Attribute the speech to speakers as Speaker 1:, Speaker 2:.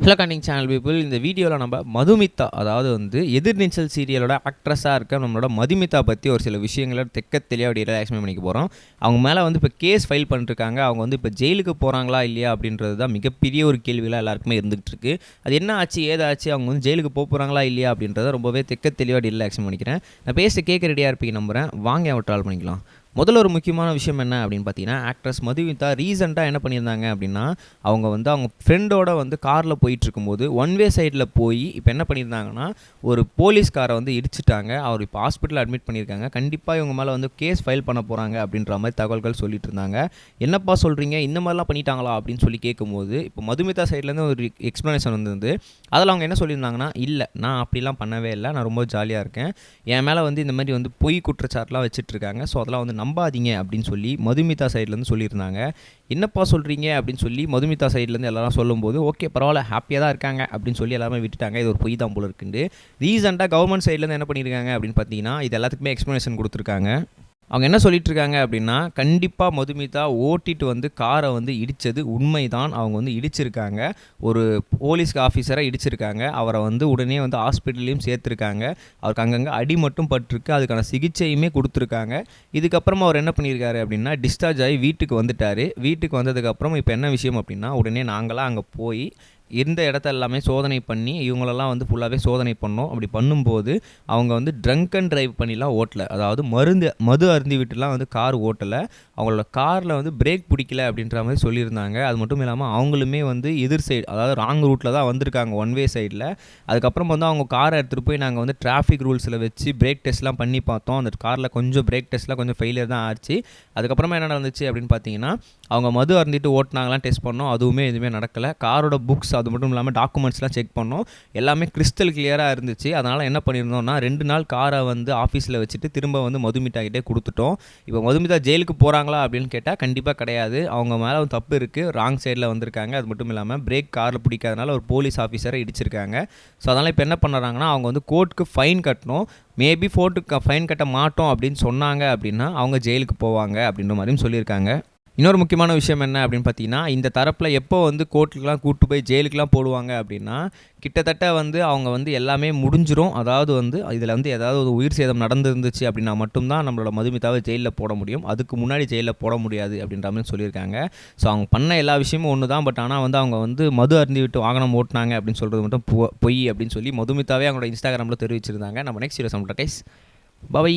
Speaker 1: Hello கண்டிங் channel people இந்த வீடியோவில் நம்ம மதுமிதா அதாவது வந்து எதிர்நீச்சல் சீரியலோட ஆக்ட்ரஸாக இருக்க நம்மளோட மதுமிதா பற்றி ஒரு சில விஷயங்களை தெக்க தெளிவாக அப்படி ரிலாக்ஸ்மெண்ட் பண்ணிக்க போகிறோம் அவங்க மேலே வந்து இப்போ கேஸ் ஃபைல் பண்ணிருக்காங்க. அவங்க வந்து இப்போ ஜெயிலுக்கு போகிறாங்களா இல்லையா அப்படின்றது தான் மிகப்பெரிய ஒரு கேள்வியில் எல்லாருக்குமே இருந்துகிட்டு இருக்கு. அது என்ன ஆச்சு ஏதாச்சு அவங்க வந்து ஜெயிலுக்கு போக போகிறாங்களா இல்லையா அப்படின்றத ரொம்பவே தெக்க தெளிவாக ரிலாக்ஸ்மெண்ட் பண்ணிக்கிறேன். நான் பேச கேட்க ரெடியாக இருப்பீங்க நம்புகிறேன் வாங்க அவன் ட்ரால் பண்ணிக்கலாம். முதல்ல ஒரு முக்கியமான விஷயம் என்ன அப்படின்னு பார்த்தீங்கன்னா ஆக்ட்ரஸ் மதுமிதா ரீசெண்டாக என்ன பண்ணியிருந்தாங்க அப்படின்னா அவங்க வந்து அவங்க ஃப்ரெண்டோட வந்து காரில் போயிட்டு இருக்கும்போது ஒன் வே சைடில் போய் இப்போ என்ன பண்ணியிருந்தாங்கன்னா ஒரு போலீஸ்காரை வந்து இடிச்சிட்டாங்க. அவர் இப்போ ஹாஸ்பிட்டலில் அட்மிட் பண்ணியிருக்காங்க. கண்டிப்பாக இவங்க மேலே வந்து கேஸ் ஃபைல் பண்ண போகிறாங்க அப்படின்ற மாதிரி தகவல்கள் சொல்லிட்டு இருந்தாங்க. என்னப்பா சொல்கிறீங்க இந்த மாதிரிலாம் பண்ணிட்டாங்களா? அப்படின்னு சொல்லி கேட்கும்போது இப்போ மதுமிதா சைட்லேருந்து ஒரு எக்ஸ்ப்ளனேஷன் வந்துருந்து அதில் அவங்க என்ன சொல்லியிருந்தாங்கன்னா இல்லை நான் அப்படிலாம் பண்ணவே இல்லை. நான் ரொம்ப ஜாலியாக இருக்கேன். என் மேலே வந்து இந்த மாதிரி வந்து பொய் குற்றச்சாட்டுலாம் வச்சுட்டு இருக்காங்க ஸோ அதெல்லாம் வந்து நம்பாதீங்க அப்படின்னு சொல்லி மதுமிதா சைட்லேருந்து சொல்லியிருந்தாங்க. என்னப்பா சொல்கிறீங்க அப்படின்னு சொல்லி மதுமிதா சைட்லேருந்து எல்லாரும் சொல்லும்போது ஓகே பரவாயில்ல ஹாப்பியாக தான் இருக்காங்க. அப்படின்னு சொல்லி எல்லாமே விட்டுட்டாங்க. இது ஒரு பொய் தான் போல இருக்குண்டு ரீசெண்டாக கவர்மெண்ட் சைட்லேருந்து என்ன பண்ணியிருக்காங்க அப்படின்னு பார்த்தீங்கன்னா இது எல்லாத்துக்குமே எக்ஸ்ப்ளனேஷன் கொடுத்துருக்காங்க. அவங்க என்ன சொல்லிட்டு இருக்காங்க அப்படின்னா கண்டிப்பாக மதுமிதா ஓட்டிட்டு வந்து காரை வந்து இடித்தது உண்மைதான். அவங்க வந்து இடிச்சிருக்காங்க. ஒரு போலீஸ் ஆஃபீஸரை இடிச்சிருக்காங்க. அவரை வந்து உடனே வந்து ஹாஸ்பிட்டல்லையும் சேர்த்துருக்காங்க. அவருக்கு அங்கங்கே அடி மட்டும் பட்டிருக்கு. அதுக்கான சிகிச்சையுமே கொடுத்துருக்காங்க. இதுக்கப்புறமா அவர் என்ன பண்ணியிருக்காரு அப்படின்னா டிஸ்சார்ஜ் ஆகி வீட்டுக்கு வந்துட்டார். வீட்டுக்கு வந்ததுக்கப்புறம் இப்போ என்ன விஷயம் அப்படின்னா உடனே நாங்களாம் அங்கே போய் இருந்த இடத்த எல்லாமே சோதனை பண்ணி இவங்களெல்லாம் வந்து ஃபுல்லாகவே சோதனை பண்ணோம். அப்படி பண்ணும்போது அவங்க வந்து ட்ரங்க் அண்ட் ட்ரைவ் பண்ணிலாம் ஓட்டலை. அதாவது மருந்து மது அருந்தி விட்டுலாம் வந்து கார் ஓட்டலை. அவங்களோட காரில் வந்து பிரேக் பிடிக்கல அப்படின்ற மாதிரி சொல்லியிருந்தாங்க. அது மட்டும் இல்லாமல் அவங்களுமே வந்து எதிர் சைடு அதாவது ராங் ரூட்டில் தான் வந்திருக்காங்க ஒன் வே சைடில் அதுக்கப்புறம் வந்து அவங்க காரை எடுத்துகிட்டு போய் நாங்கள் வந்து டிராஃபிக் ரூல்ஸில் வச்சு பிரேக் டெஸ்ட்லாம் பண்ணி பார்த்தோம். அந்த காரில் கொஞ்சம் பிரேக் டெஸ்ட்லாம் கொஞ்சம் ஃபெயிலியர் தான் ஆச்சு. அதுக்கப்புறமா என்ன நடந்துச்சு அப்படின்னு பார்த்தீங்கன்னா அவங்க மது அருந்திட்டு ஓட்டினாங்களாம் டெஸ்ட் பண்ணோம். அதுவுமே எதுவுமே நடக்கலை. காரோட புக்ஸ் அது மட்டும் இல்லாமல் டாக்குமெண்ட்ஸ்லாம் செக் பண்ணோம். எல்லாமே கிறிஸ்டல் கிளியராக இருந்துச்சு. அதனால் என்ன பண்ணியிருந்தோம்னா ரெண்டு நாள் காரை வந்து ஆஃபீஸில் வச்சுட்டு திரும்ப வந்து மதுமிதா கிட்டே கொடுத்துட்டோம். இப்போ மதுமிதா ஜெயிலுக்கு போகிறாங்களா அப்படின்னு கேட்டால் கண்டிப்பாக கிடையாது. அவங்க மேலே ஒரு தப்பு இருக்குது ராங் சைடில் வந்திருக்காங்க. அது மட்டும் இல்லாமல் பிரேக் காரில் பிடிக்காதனால ஒரு போலீஸ் ஆஃபீஸரை இடிச்சிருக்காங்க. ஸோ அதனால் இப்போ என்ன பண்ணுறாங்கன்னா அவங்க வந்து கோர்ட்டுக்கு ஃபைன் கட்டணும். மேபி ஃபோர்ட்டுக்கு ஃபைன் கட்ட மாட்டோம் அப்படின்னு சொன்னாங்க அப்படின்னா அவங்க ஜெயிலுக்கு போவாங்க அப்படின்ற மாதிரியும் சொல்லியிருக்காங்க. இன்னொரு முக்கியமான விஷயம் என்ன அப்படின்னு பார்த்தீங்கன்னா இந்த தரப்பில் எப்போ வந்து கோர்ட்டுக்கெலாம் கூட்டு போய் ஜெயிலுக்கெலாம் போடுவாங்க அப்படின்னா கிட்டத்தட்ட வந்து அவங்க வந்து எல்லாமே முடிஞ்சிரும். அதாவது வந்து இதில் வந்து ஏதாவது ஒரு உயிர் சேதம் நடந்துருந்துச்சு அப்படின்னா மட்டும்தான் நம்மளோட மதுமிதாவை ஜெயிலில் போட முடியும். அதுக்கு முன்னாடி ஜெயிலில் போட முடியாது அப்படின்ற மாதிரி சொல்லியிருக்காங்க. ஸோ அவங்க பண்ண எல்லா விஷயமும் ஒன்று தான். பட் ஆனால் வந்து அவங்க வந்து மது அருந்தி விட்டு வாகனம் ஓட்டினாங்க அப்படின்னு சொல்கிறது மட்டும் பொ- பொய் அப்படின்னு சொல்லி மதுமிதாவே அவங்களோட இன்ஸ்டாகிராமில் தெரிவிச்சிருந்தாங்க. நம்ம நெக்ஸ்ட் வீடியோ சம்டா கைஸ் பவை